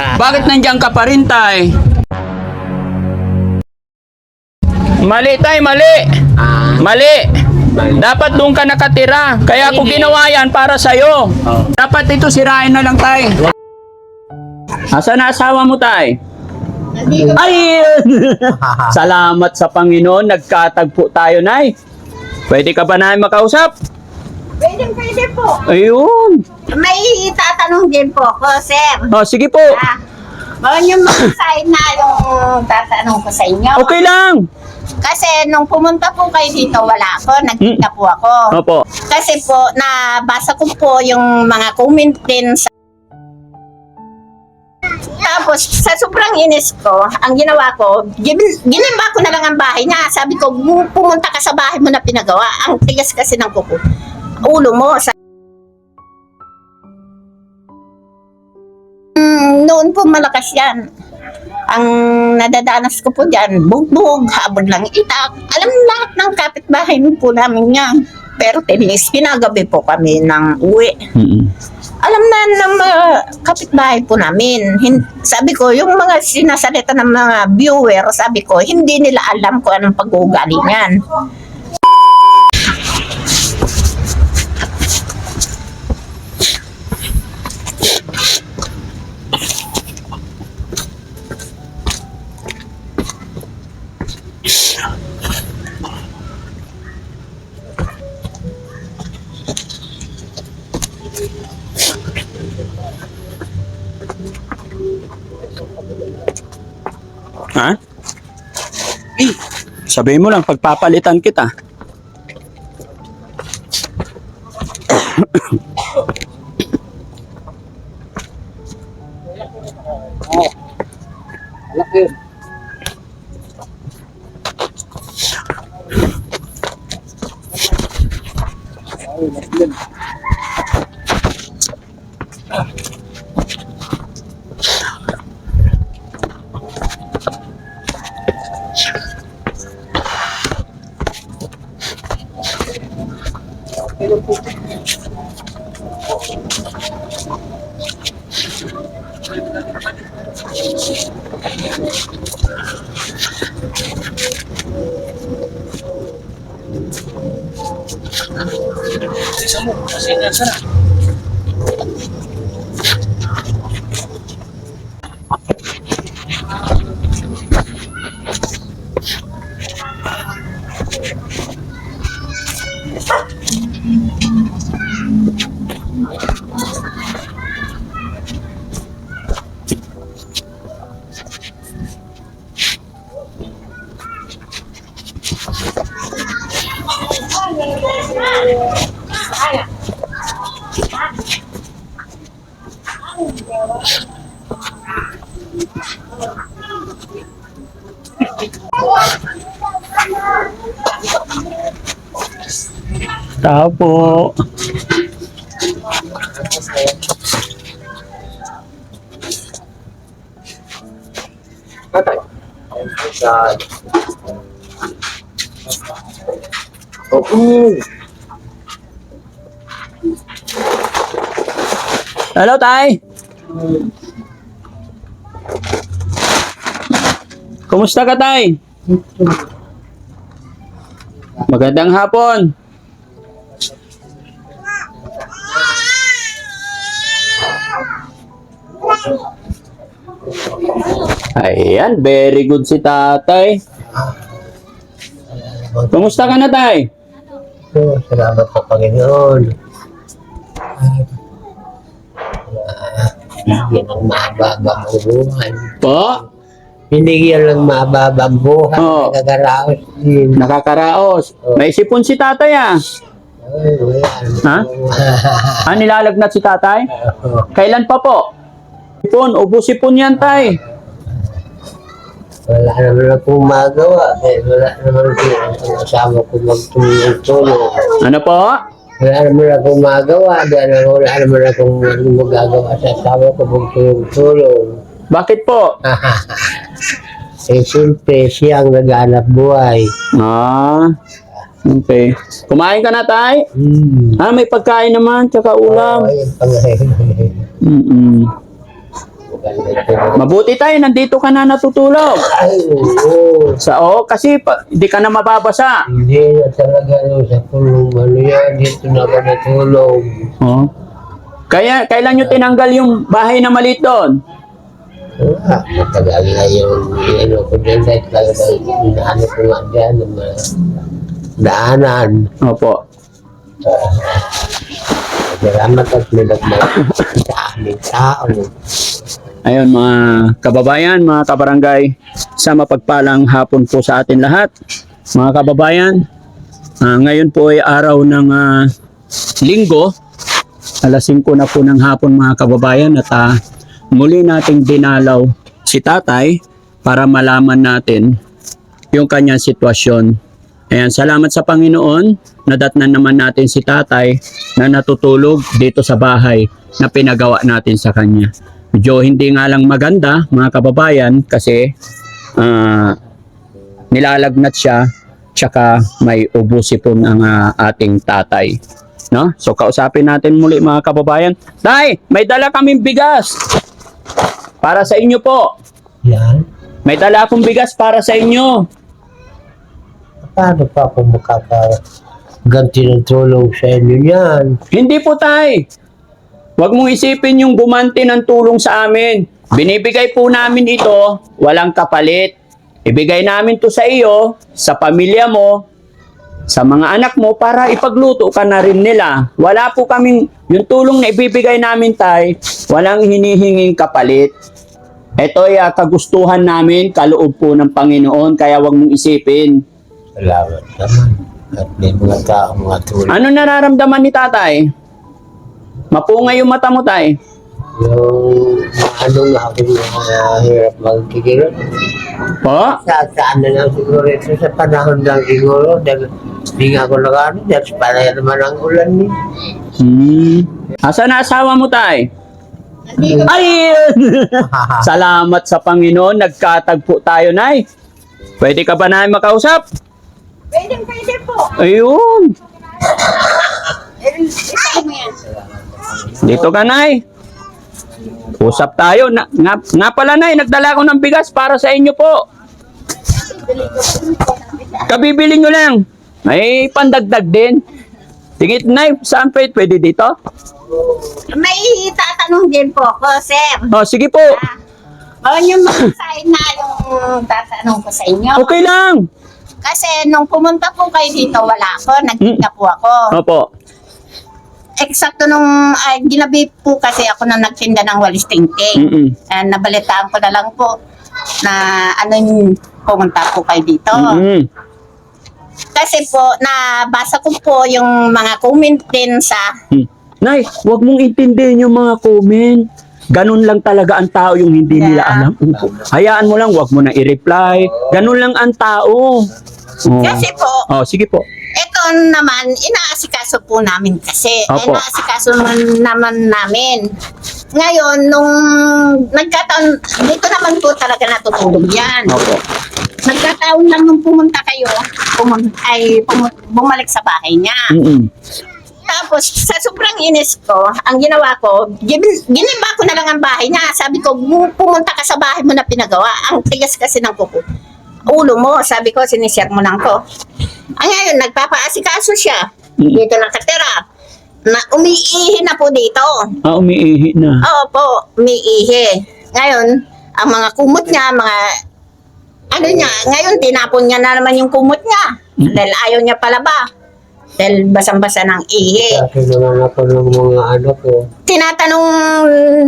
Bakit nandiyan ka pa rin, tay? Mali, tay, mali. Mali. Dapat doon ka nakatira. Kaya ako ginawa yan para sa'yo. Dapat ito sirain na lang, tay. Asa na asawa mo, tay? Ay! Salamat sa Panginoon. Nagkatagpo tayo, nay. Pwede ka ba namin makausap? Pwede, pwede po. Ayun. May tatanong din po ako, sir. Oh, sige po. Ah, bawal yung mag-sign na yung tatanong ko sa inyo. Okay lang. Kasi nung pumunta po kayo dito, wala ako. Nagkita po ako. Opo. Kasi po, nabasa ko po yung mga comment din sa tapos, sa sobrang inis ko, ang ginawa ko, gin- ginimba ko na lang ang bahay niya. Sabi ko, "Bu- pumunta ka sa bahay mo na pinagawa. Ang tigas kasi ng kuko. Ulo mo. Sa Mm, noon po malakas yan. Ang nadadanas ko po dyan, bugbog, habon lang itak. Alam lahat ng kapitbahay po namin yan. Pero tinis, ginagabi po kami ng uwi. Alam na ng mga kapitbahay po namin. Hin- sabi ko, yung mga sinasalita ng mga viewer, sabi ko, hindi nila alam kung anong pag-uugali niyan. Sabihin mo lang, pagpapalitan kita. Sa mo, kasi nasarap. Ah. Tao po. Oo. Hello, Tay. Kumusta ka, Tay? Magandang hapon. Ayan, very good si tatay. Kumusta ka na, tay? Oh, salamat sa Panginoon. Yan ang mababang buhay. Po? Hindi yan lang mababang buhay. Oo. Nagagaraos din. Nakakaraos. May sipon si tatay ah. Ay, wala. Ha? Ah, nilalagnat si tatay? Oo. Kailan pa po? Sipon, ubo sipon yan, tay. Wala naman akong magawa. Eh, wala naman ang asawa ko magtumulong-tulong. Ano po? Wala naman akong magawa. Dahil wala naman akong magagawa sa asawa ko magtulong-tulong. Bakit po? eh, siyempre, siya ang naghanap buhay. Ah, okay. Kumain ka na, tay? Hmm. Ah, may pagkain naman, tsaka ulam. Ay, ang pangahin. Mm-mm. Mabuti tayo, nandito ka na natutulog. Ay, oo. Sa oh, kasi pa, hindi ka na mababasa. Hindi na talaga no, sa kulong ano yan, dito na ako natulog. Oh. Kaya kailan nyo tinanggal yung bahay na maliit doon? Ah, matagal na yung ano ko din dahil talaga inaano ko nga dyan ng mga daanan. Opo. Salamat at nilagmay sa aming tao. Ayun mga kababayan, mga kabarangay, sa mapagpalang hapon po sa atin lahat. Mga kababayan, ah, ngayon po ay araw ng ah, linggo, alas 5 na po ng hapon mga kababayan at ah, muli nating dinalaw si tatay para malaman natin yung kanyang sitwasyon. Ayan, salamat sa Panginoon, nadatnan naman natin si tatay na natutulog dito sa bahay na pinagawa natin sa kanya. Medyo hindi nga lang maganda, mga kababayan, kasi ah, nilalagnat siya, tsaka may ubusipon ang ah, ating tatay. No? So kausapin natin muli mga kababayan. Tay, may dala kaming bigas. Para sa inyo po. Yan. May dala akong bigas para sa inyo. Paano pa ako makakaganti ng tulong sa inyo yan? Hindi po tay. Huwag mong isipin yung gumanti ng tulong sa amin. Binibigay po namin ito, walang kapalit. Ibigay namin to sa iyo, sa pamilya mo, sa mga anak mo para ipagluto ka na rin nila. Wala po kaming, yung tulong na ibibigay namin tay, walang hinihinging kapalit. Ito ay ah, kagustuhan namin, kaloob po ng Panginoon, kaya huwag mong isipin. Salamat naman. At may mga tao mga tulong. Ano nararamdaman ni tatay? Mapungay yung mata mo tay. Yung ano nga ako na hirap magkikilot. Po? Sa saan na lang siguro ito sa panahon lang siguro. Dahil hindi nga ako nakano. Dahil panay naman ang ulan niya. Hmm. Asa na asawa mo, tay? Ay! Salamat sa Panginoon, nagkatagpo tayo, nay. Pwede ka ba na makausap? Pwede, pwede po. Ayun. Isa mo yan. Dito ka, nay. Usap tayo. Na, nga, nga pala, nay, nagdala ko ng bigas para sa inyo po. Kabibili nyo lang. May pandagdag din. Sige, nay, saan pwede? Pwede dito? May tatanong din po ako, sir. Oh, sige po. Ah, oh, yung mga na yung tatanong ko sa inyo. Okay lang. Kasi nung pumunta po kayo dito, wala ako. Nagtinda po ako. Opo. Eksakto nung ay, ginabi po kasi ako na nagtinda ng walis tingting. Mm-mm. Uh, nabalitaan ko na lang po na ano yung pumunta po kayo dito. Mm-mm. Kasi po, nabasa ko po yung mga comment din sa Hmm. Nay, wag mong intindihin yung mga comment. Ganun lang talaga ang tao yung hindi nila Yeah. alam. Opo. Hayaan mo lang, wag mo na i-reply. Ganun lang ang tao. Oh. Kasi po, Oh, sige po. Ito naman, inaasikaso po namin kasi. Opo. Inaasikaso naman, naman namin. Ngayon, nung nagkataon, dito naman po talaga natutulog yan. Opo. Nagkataon lang nung pumunta kayo, pumun ay pumu- bumalik sa bahay niya. Mm-mm. Tapos, sa sobrang inis ko, ang ginawa ko, gin- giniba ko na lang ang bahay niya. Sabi ko, "Bu- pumunta ka sa bahay mo na pinagawa. Ang tigas kasi ng kuko. Ulo mo, sabi ko, sinishare mo lang ko. Ang ngayon, nagpapaasikaso siya. Mm. Dito nakatira. Na umiihi na po dito. Ah, umiihi na. Oo po, umiihi. Ngayon, ang mga kumot niya, mga ano niya, ngayon tinapon niya na naman yung kumot niya. Mm. Dahil ayaw niya palaba. Dahil basang-basa ng ihi. Kasi naman ako ng mga ano ko. Tinatanong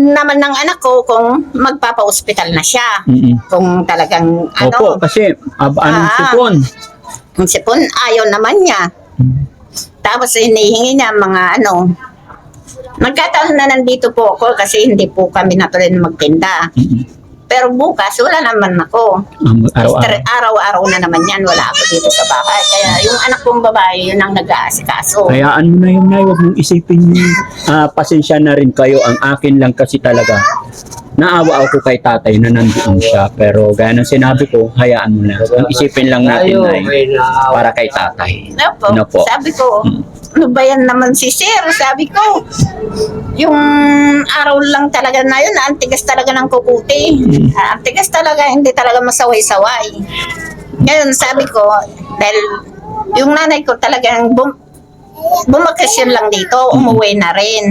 naman ng anak ko kung magpapa-hospital na siya. Mm-mm. Kung talagang ano, Opo, kasi ab anong Ah. sipon? yung sipon, ayaw naman niya. Tapos hinihingi niya mga ano, Nagkataon na nandito po ako kasi hindi po kami natuloy na magtinda. Mm-mm. Pero bukas, wala naman ako. Um, araw-araw. Araw-araw na naman yan, wala ako dito sa bahay. Kaya yung anak kong babae, yun ang nag-aasikaso. Hayaan mo na yun, Nay. Huwag mong isipin yun. Ah, pasensya na rin kayo. Ang akin lang kasi talaga. Naawa ako kay tatay na nandoon siya. Pero gaya ng sinabi ko, hayaan mo na. Ang isipin lang natin naawa. para kay tatay. Opo. Ano po? Sabi ko, Hmm. ano ba yan naman si Sir? Sabi ko, yung araw lang talaga na yun, ang tigas talaga ng kukuti. Hmm. Ah, Ang tigas talaga, hindi talaga masaway-saway. Ngayon, sabi ko, dahil yung nanay ko talagang bum bumakasyon lang dito, umuwi na rin.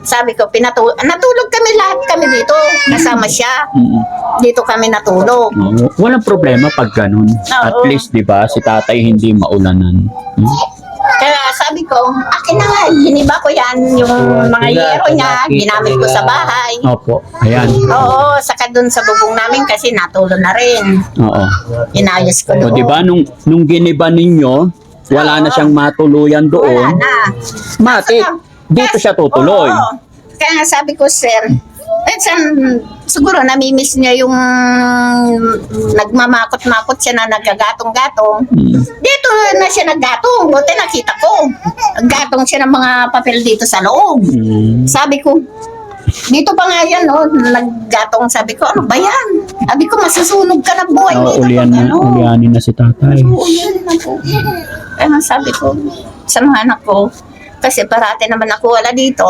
Sabi ko, pinatu natulog kami lahat kami dito, kasama siya. Mm. Dito kami natulog. Oo. Walang problema pag ganun. At Oo. least, di ba, si tatay hindi maulanan. Hmm? Kaya sabi ko, akin na nga, giniba ko yan, yung mga yero niya, ginamit ko sa bahay. Opo. Ayan. Oo, saka dun sa bubong namin kasi natulo na rin. Oo. Inayos ko O, doon. di ba, nung, nung giniba ninyo, wala na siyang matuluyan Wala doon. na. Mati, dito siya tutuloy. Oo. Kaya nga sabi ko, sir, minsan siguro namimiss niya yung nagmamakot-makot siya na nagagatong-gatong. Mm. Dito na siya naggatong. Buti nakita ko. Naggatong siya ng mga papel dito sa loob. Mm. Sabi ko, dito pa nga yan, no? Naggatong sabi ko, ano ba yan? Sabi ko, masusunog ka na buhay Oo, dito. ulian na, Ano? ulianin na si tatay. Oo, yan na po. Kaya sabi ko, sa mga anak ko, kasi parati naman ako wala dito,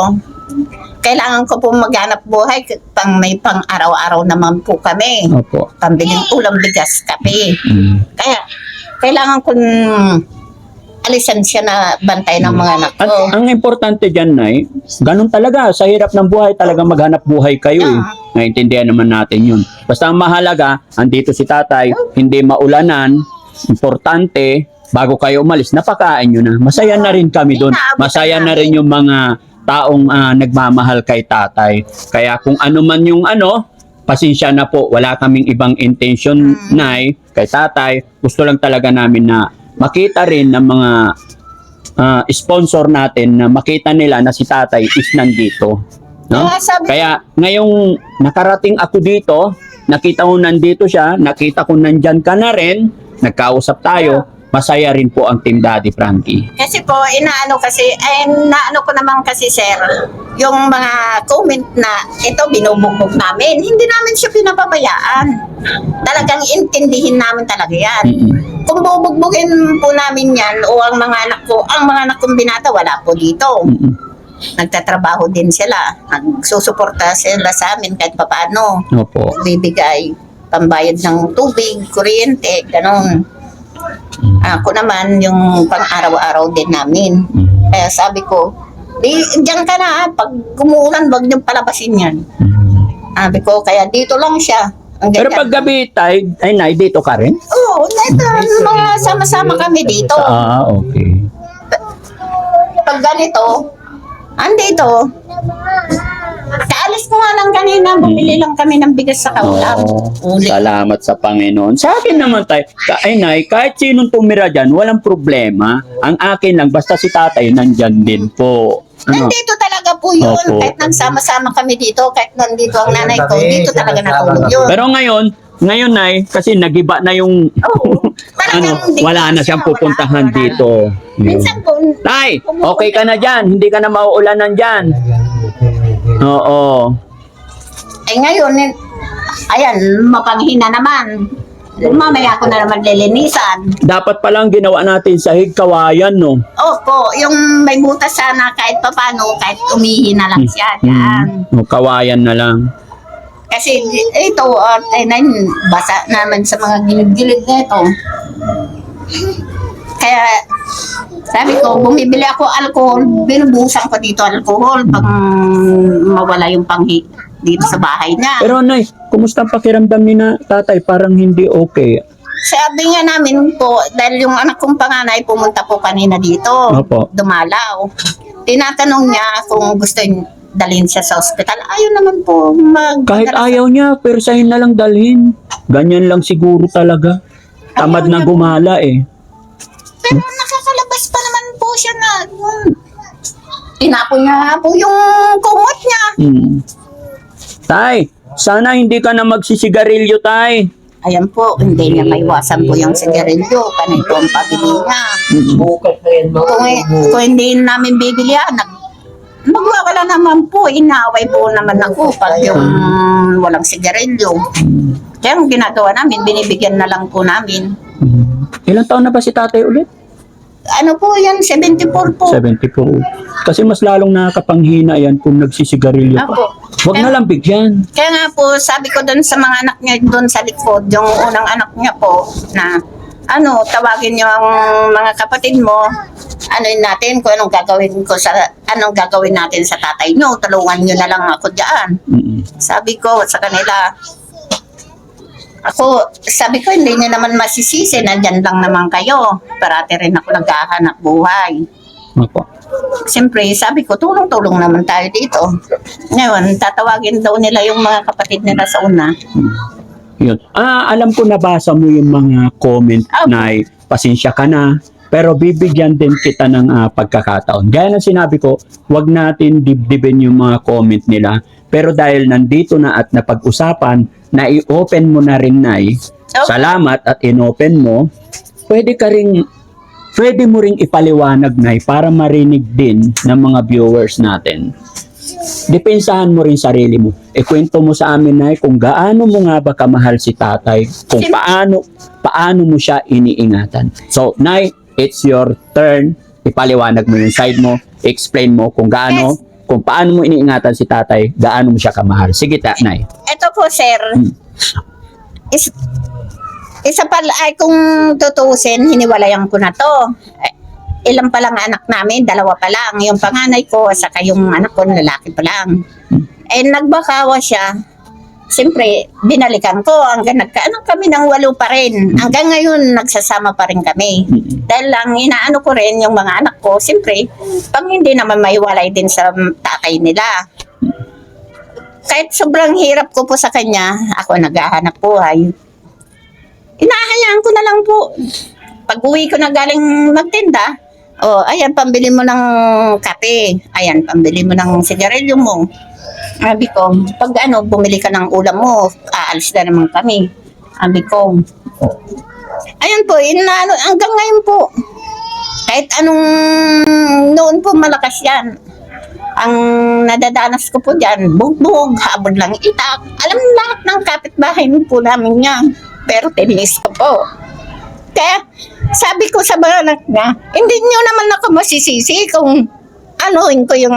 kailangan ko po maghanap buhay pang may pang araw-araw naman po kami. Opo. Pambiling ulam, bigas, kape. Mm. Kaya, kailangan kong alisan siya na bantay ng mga anak At ko. ang importante dyan, Nay, ganun talaga. Sa hirap ng buhay, talaga maghanap buhay kayo eh. Naintindihan naman natin yun. Basta ang mahalaga, andito si tatay, hindi maulanan, importante, bago kayo umalis, napakain nyo na. Masaya na rin kami doon. Masaya na rin yung mga taong ah, nagmamahal kay tatay. Kaya kung ano man yung ano, pasensya na po, wala kaming ibang intention, Nay, kay tatay. Gusto lang talaga namin na makita rin ng mga ah, sponsor natin na makita nila na si tatay is nandito. No? Kaya sabi Kaya ngayong nakarating ako dito, nakita ko nandito siya, nakita ko nandyan ka na rin, nagkausap tayo, masaya rin po ang Team Daddy Frankie. Kasi po, inaano kasi, ay naano ko naman kasi sir, yung mga comment na ito binubugbog namin, hindi namin siya pinapabayaan. Talagang intindihin namin talaga yan. Mm-mm. Kung bubugbugin po namin yan, o ang mga anak ko, ang mga anak kong binata, wala po dito. Mm-mm. Nagtatrabaho din sila. Nagsusuporta sila sa amin kahit papaano. Opo. Bibigay pambayad ng tubig, kuryente, ganun. Ako naman, yung pang-araw-araw din namin. Mm. Kaya sabi ko, di, diyan ka na, ah. pag gumuulan, wag niyong palabasin yan. Mm. Sabi ko, kaya dito lang siya. Ang Pero ganyan. pag gabi tay, ay nay, dito ka rin? Oo, ito, mga sama-sama kami dito. Ah, okay. Pag ganito, andito, ko nga lang kanina, bumili lang kami ng bigas sa kaulam. Oh, Uli. salamat sa Panginoon. Sa akin naman tay, ka- ay nay, kahit sinong tumira dyan, walang problema. Ang akin lang, basta si tatay nandyan din po. Ano? Nandito talaga po yun. Opo. Kahit nagsama-sama kami dito, kahit nandito ang nanay ko, dito talaga natulog yun. Pero ngayon, ngayon nay, kasi nagiba na yung Oo. ano, Talagang wala na siya, siyang wala, pupuntahan wala. dito. Yun. Minsan po, Tay, okay ka na dyan. Hindi ka na mauulanan dyan. Oo. ay ngayon, eh, ayan, mapanghina naman. Mamaya ko na naman lilinisan. Dapat palang ginawa natin sa higkawayan, no? Opo, yung may butas sana kahit papano, kahit umihi na lang siya dyan. Mm. O, kawayan na lang. Kasi ito, at ay na, basa naman sa mga gilid-gilid na ito. Kaya, sabi ko, bumibili ako alcohol, binubusan ko dito alcohol pag mawala yung panghi dito sa bahay niya. Pero nay, kumusta ang pakiramdam ni na tatay? Parang hindi okay. Sabi nga namin po, dahil yung anak kong panganay pumunta po kanina dito, Opo. dumalaw. Tinatanong niya kung gusto niya dalhin siya sa ospital. Ayaw naman po mag... Kahit ayaw niya, pero sahin na lang dalhin. Ganyan lang siguro talaga. Tamad na gumala eh. Pero nakakalabas pa naman po siya na... Hmm, Tinapon niya po yung kumot niya. Hmm. Tay, sana hindi ka na magsisigarilyo, tay. Ayan po, hindi niya maiwasan po yung sigarilyo. Panay po ang pabili niya. Mm. Bukas na yan, mga Kung, kung hindi namin bibili yan, nag, Magwawala naman po, inaaway po naman ako pag yung walang sigarilyo. Kaya ang ginagawa namin, binibigyan na lang po namin. Ilang taon na ba si tatay ulit? Ano po yan, 74 po. 74. Kasi mas lalong nakakapanghina yan kung nagsisigarilyo Apo. pa. Huwag na lang bigyan. Kaya nga po, sabi ko doon sa mga anak niya doon sa likod, yung unang anak niya po, na ano, tawagin niyo ang mga kapatid mo, ano natin, kung anong gagawin ko sa, anong gagawin natin sa tatay niyo, tulungan niyo na lang ako diyan. Mm-mm. Sabi ko sa kanila, ako, sabi ko, hindi niyo naman masisisi, nandyan lang naman kayo. Parati rin ako naghahanap buhay. Opo. Siyempre, sabi ko, tulong-tulong naman tayo dito. Ngayon, tatawagin daw nila yung mga kapatid nila sa una. Yun. Ah, alam ko nabasa mo yung mga comment Opo. na pasensya ka na. Pero bibigyan din kita ng ah, pagkakataon. Gaya ng sinabi ko, wag natin dibdibin yung mga comment nila. Pero dahil nandito na at napag-usapan, na i-open mo na rin, Nay. Okay. Salamat at in-open mo. Pwede ka ring pwede mo ring ipaliwanag, Nay, para marinig din ng mga viewers natin. Depensahan mo rin sarili mo. Ikwento mo sa amin, Nay, kung gaano mo nga ba kamahal si tatay, kung paano, paano mo siya iniingatan. So, Nay, it's your turn. Ipaliwanag mo yung side mo. Explain mo kung gaano, Yes. Kung paano mo iniingatan si tatay, gaano mo siya kamahal. Sige, ta, Nay. Ito po, sir. Hmm. Is, isa pala, ay kung tutuusin, hiniwalayan ko na to. Eh, Ilan pa lang anak namin, dalawa pa lang. Yung panganay ko, saka yung anak ko, lalaki pa lang. Eh, nagbakawa siya. Siyempre, binalikan ko hanggang nagkaanak kami ng walo pa rin. Hanggang ngayon, nagsasama pa rin kami. Dahil lang, inaano ko rin yung mga anak ko, siyempre, pang hindi naman maiwalay din sa tatay nila. Kahit sobrang hirap ko po sa kanya, ako naghahanap buhay. Inahayaan ko na lang po. Pag uwi ko na galing magtinda, oh, ayan, pambili mo ng kape. Ayan, pambili mo ng sigarilyo mo. Sabi ko, pag ano, bumili ka ng ulam mo, aalis na naman kami. Sabi ko, Ayan po, inaano, hanggang ngayon po. Kahit anong noon po malakas yan. Ang nadadanas ko po dyan, bugbog, habon lang itak. Alam lahat ng kapitbahay po namin yan. Pero tinis ko po. Kaya sabi ko sa mga anak na, hindi nyo naman ako masisisi kung anuin ko yung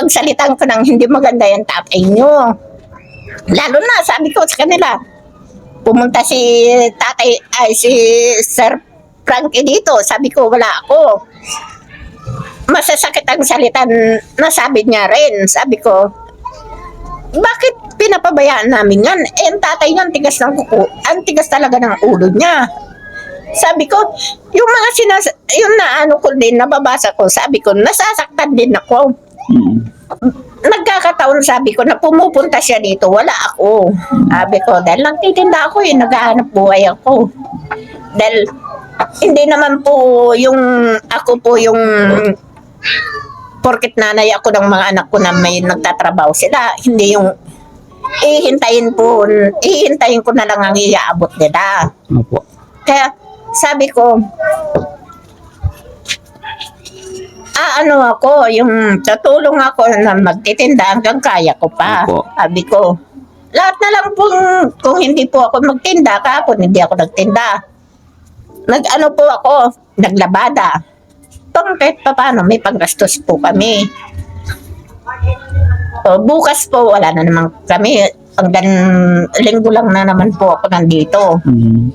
pagsalitan ko ng hindi maganda yung tatay nyo. Lalo na, sabi ko sa kanila, pumunta si tatay, ay si Sir Frankie dito. Sabi ko, wala ako. Masasakit ang salitan na sabi niya rin. Sabi ko, bakit pinapabayaan namin yan? Eh, ang tatay niya, ang tigas ng kuko. Ang tigas talaga ng ulo niya. Sabi ko, yung mga sinas... Yung na ano ko din, nababasa ko, sabi ko, nasasaktan din ako Nagkakataon sabi ko na pumupunta siya dito, wala ako. Sabi ko, dahil nagtitinda ako eh, naghahanap buhay ako. Dahil hindi naman po yung ako po yung porket nanay ako ng mga anak ko na may nagtatrabaho sila, hindi yung ihintayin po, ihintayin ko na lang ang iaabot nila. Opo. Kaya sabi ko, ah, ano ako, yung tutulong ako na magtitinda hanggang kaya ko pa. Opo. Sabi ko, lahat na lang po, kung hindi po ako magtinda, kahapon hindi ako nagtinda. Nag-ano po ako, naglabada. Pang kahit pa paano, may panggastos po kami. O, bukas po, wala na naman kami. Hanggang linggo lang na naman po ako nandito. Mm.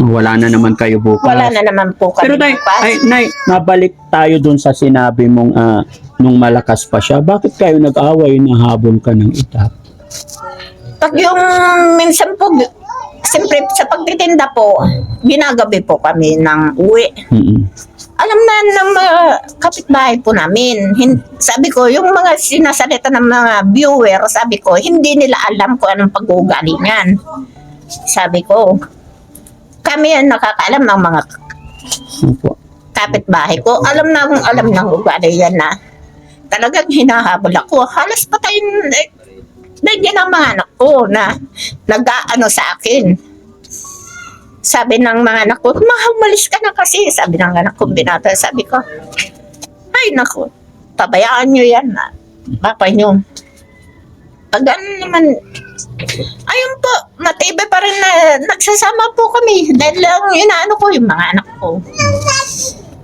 Wala na naman kayo bukas. Wala na naman po kami Pero Nay, bukas. ay, Nay, mabalik tayo dun sa sinabi mong ah, nung malakas pa siya. Bakit kayo nag-away na habol ka ng itak? Pag yung minsan po, siyempre sa pagtitinda po, ginagabi po kami ng uwi. Mm-mm. Alam na ng mga kapitbahay po namin. Hin- sabi ko, yung mga sinasalita ng mga viewer, sabi ko, hindi nila alam kung anong pag-uugali niyan. Sabi ko, kami ang nakakaalam ng mga Opo. kapitbahay ko. Alam na kung alam ng ugali yan na talagang hinahabol ako. Halos patayin, eh, nandiyan ang mga anak ko na nag-aano sa akin. Sabi ng mga anak ko, mahumalis ka na kasi. Sabi ng anak ko, binata. Sabi ko, ay naku, pabayaan nyo yan. ah, Papa nyo. Pag ano naman, ayun po, matibay pa rin na nagsasama po kami. Dahil lang inaano ko yung mga anak ko.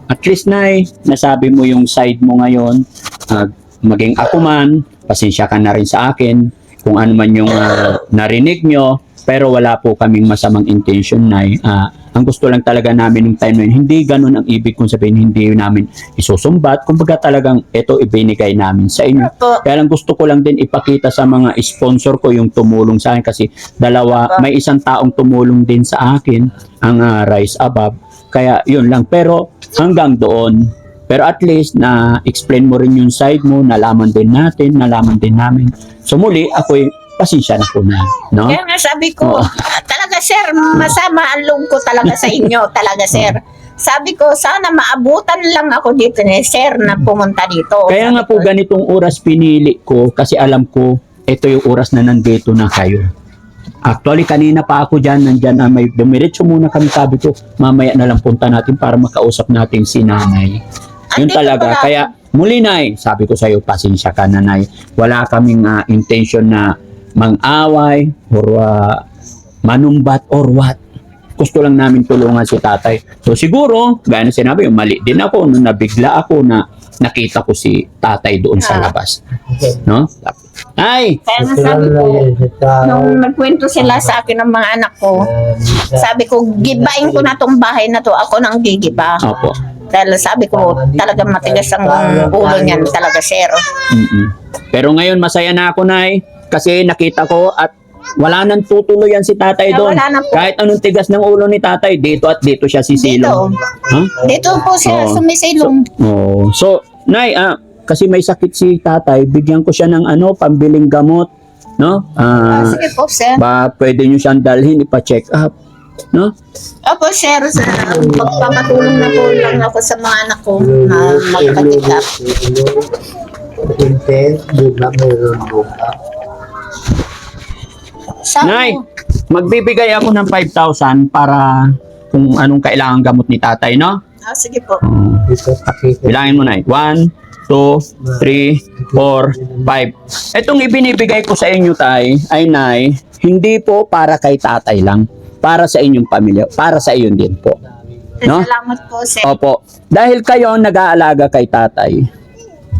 At least, Nay, nasabi mo yung side mo ngayon. Ah, maging ako man, pasensya ka na rin sa akin. Kung ano man yung ah, narinig nyo, pero wala po kaming masamang intention, Nay. Ah, ang gusto lang talaga namin ng time na yun, hindi ganun ang ibig kong sabihin, hindi namin isusumbat. Kumbaga talagang ito ibinigay namin sa inyo. Opo. Kaya lang gusto ko lang din ipakita sa mga sponsor ko yung tumulong sa akin kasi dalawa, Opo. may isang taong tumulong din sa akin, ang ah, Rise Above. Kaya yun lang. Pero hanggang doon. Pero at least na explain mo rin yung side mo, nalaman din natin, nalaman din namin. So muli, ako'y pasensya na po na. No? Kaya nga sabi ko, Oo. talaga sir, masama ang loob ko talaga sa inyo, talaga sir. Sabi ko, sana maabutan lang ako dito ni sir na pumunta dito. Kaya nga po ko, ganitong oras pinili ko kasi alam ko ito yung oras na nandito na kayo. Actually, kanina pa ako dyan, nandyan, ah, may dumiretso muna kami, sabi ko, mamaya na lang punta natin para makausap natin si nanay. Yun talaga. Kaya, muli nay, sabi ko sa'yo, pasensya ka na nay. Wala kaming ah, intention na mang-away or ah, manumbat or what. Gusto lang namin tulungan si tatay. So siguro, gaya na sinabi, mali din ako nung nabigla ako na nakita ko si tatay doon sa Ah. labas. No? Ay! Kaya nga sabi ko, nung nagkwento sila sa akin ng mga anak ko, sabi ko, gibain ko na tong bahay na to, ako nang gigiba. Opo. Dahil sabi ko, talagang matigas ang ulo niyan talaga, sir. Mm-mm. Pero ngayon, masaya na ako, Nay. Kasi nakita ko at wala nang tutuluyan si tatay Eh, doon. wala na po. Kahit anong tigas ng ulo ni tatay, dito at dito siya sisilong. Huh? Dito po siya Oo. sumisilong. Oh. So, Nay, ah, kasi may sakit si tatay, bigyan ko siya ng ano, pambiling gamot. No? Ah, Ah, sige po, sir. ba, pwede nyo siyang dalhin, ipa-check up. No? Opo, sir. Sa, magpapatulong na po lang ako sa mga anak ko na magpa-check up. Intent, doon na mayroon buka. Sabi Nay, ko, magbibigay ako ng 5,000 para kung anong kailangan gamot ni tatay, no? ah, sige po. Bilangin mo na. 1, 2, 3, 4, 5. Itong ibinibigay ko sa inyo, tay, ay nay, hindi po para kay tatay lang. Para sa inyong pamilya. Para sa iyon din po. No? Salamat po, sir. Opo. Dahil kayo nag-aalaga kay tatay,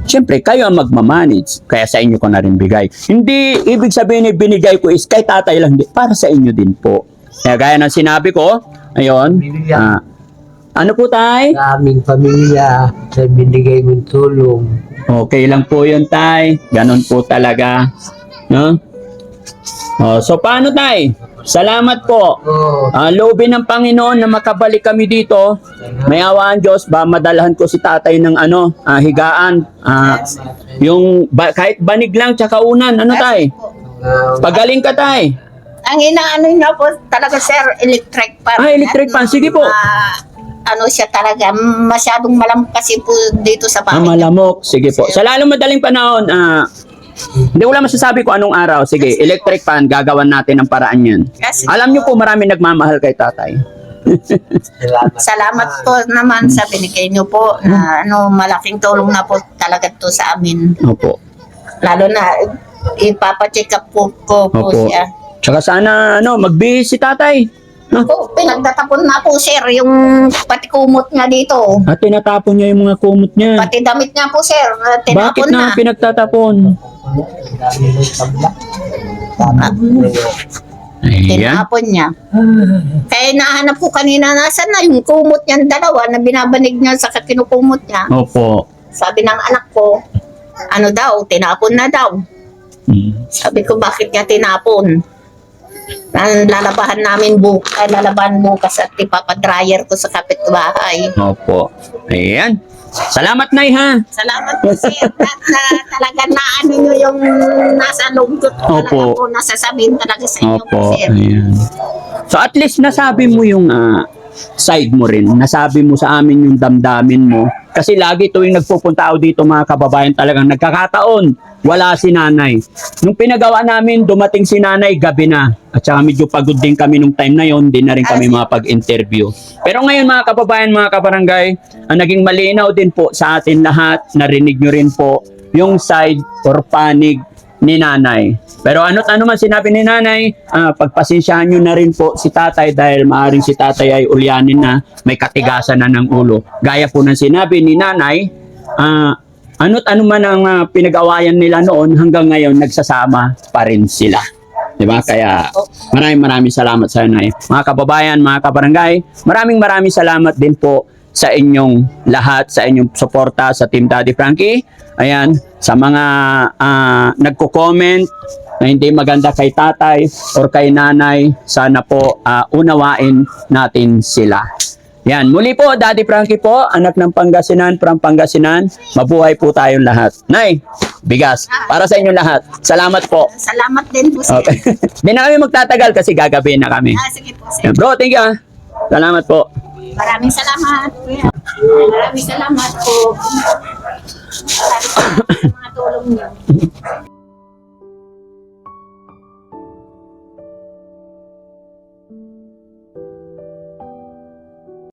Siyempre, kayo ang magmamanage. Kaya sa inyo ko na rin bigay. Hindi, ibig sabihin na binigay ko is kay tatay lang. Hindi, para sa inyo din po. Kaya gaya ng sinabi ko, ayun, ah, ano po tay? Sa aming pamilya, sa binigay mong tulong. Okay lang po yun, Tay. Ganon po talaga. No? Oh, so, paano, Tay? Salamat po. Ah, loobin ng Panginoon na makabalik kami dito. May awaan Diyos ba madalhan ko si tatay ng ano, ah, higaan. Ah, yung ba- kahit banig lang tsaka unan. Ano, Tay? Ah, Pagaling ka, Tay. Ang inaano niya po talaga, sir, electric pan. Ah, electric fan. Sige po. Ah, ano siya talaga, masyadong malam kasi po dito sa Ah, bahay. niya. malamok. Sige po. Sa lalong madaling panahon, ah, hindi ko lang masasabi ko anong araw. Sige, electric fan, gagawan natin ng paraan yan. Kasi Alam niyo po, marami nagmamahal kay tatay. salamat. Salamat po naman sa binigay niyo po na ano, malaking tulong na po talaga to sa amin. Opo. Lalo na ipapacheck up po, po, po Opo. siya. Tsaka sana, ano, magbihis si tatay. No? Po, pinagtatapon na po sir yung pati kumot niya dito. At tinatapon niya yung mga kumot niya. Pati damit niya po sir, Bakit tinapon na na. pinagtatapon? Tinapon niya. Kaya nahanap ko kanina nasan na yung kumot niya dalawa na binabanig niya sa kinukumot niya. Opo. Sabi ng anak ko, ano daw, tinapon na daw. Mm. Sabi ko, bakit niya tinapon? Lalabahan namin bukas, lalabahan bukas at ipapadryer ko sa kapitbahay. Opo. Ayan. Salamat, Nay, ha? Salamat po sir. na, na, talaga na ano nyo yung nasa loob ko. Talaga Opo. po nasasabihin talaga sa inyo Opo. sir. Ayan. So, at least nasabi mo yung ah, side mo rin. Nasabi mo sa amin yung damdamin mo. Kasi lagi tuwing nagpupunta ako dito mga kababayan talagang nagkakataon. Wala si nanay. Nung pinagawa namin, dumating si nanay, gabi na. At saka medyo pagod din kami nung time na yon, di na rin kami makapag-interview. Pero ngayon mga kababayan, mga kabarangay, ang naging malinaw din po sa atin lahat, narinig nyo rin po yung side or panig ni nanay. Pero ano't ano man sinabi ni nanay, ah, pagpasensyahan nyo na rin po si tatay dahil maaring si tatay ay ulyanin na may katigasan na ng ulo. Gaya po ng sinabi ni nanay, ah, ano't ano man ang ah, pinag-awayan nila noon hanggang ngayon nagsasama pa rin sila. 'Di ba? Kaya maraming maraming salamat sa nanay. Mga kababayan, mga kabarangay, maraming maraming salamat din po sa inyong lahat, sa inyong suporta sa Team Daddy Frankie. Ayan, sa mga ah, nagko-comment na hindi maganda kay tatay or kay nanay, sana po ah, unawain natin sila. Yan, muli po, Daddy Frankie po, anak ng Pangasinan, from Pangasinan. Mabuhay po tayong lahat. Nay, bigas, para sa inyong lahat. Salamat po. Salamat din po sir. Okay. Hindi na kami magtatagal kasi gagabi na kami. Ah, sige po sir. Bro, thank you. ah. Salamat po. Maraming salamat. Maraming salamat po. Maraming salamat sa mga tulong niyo.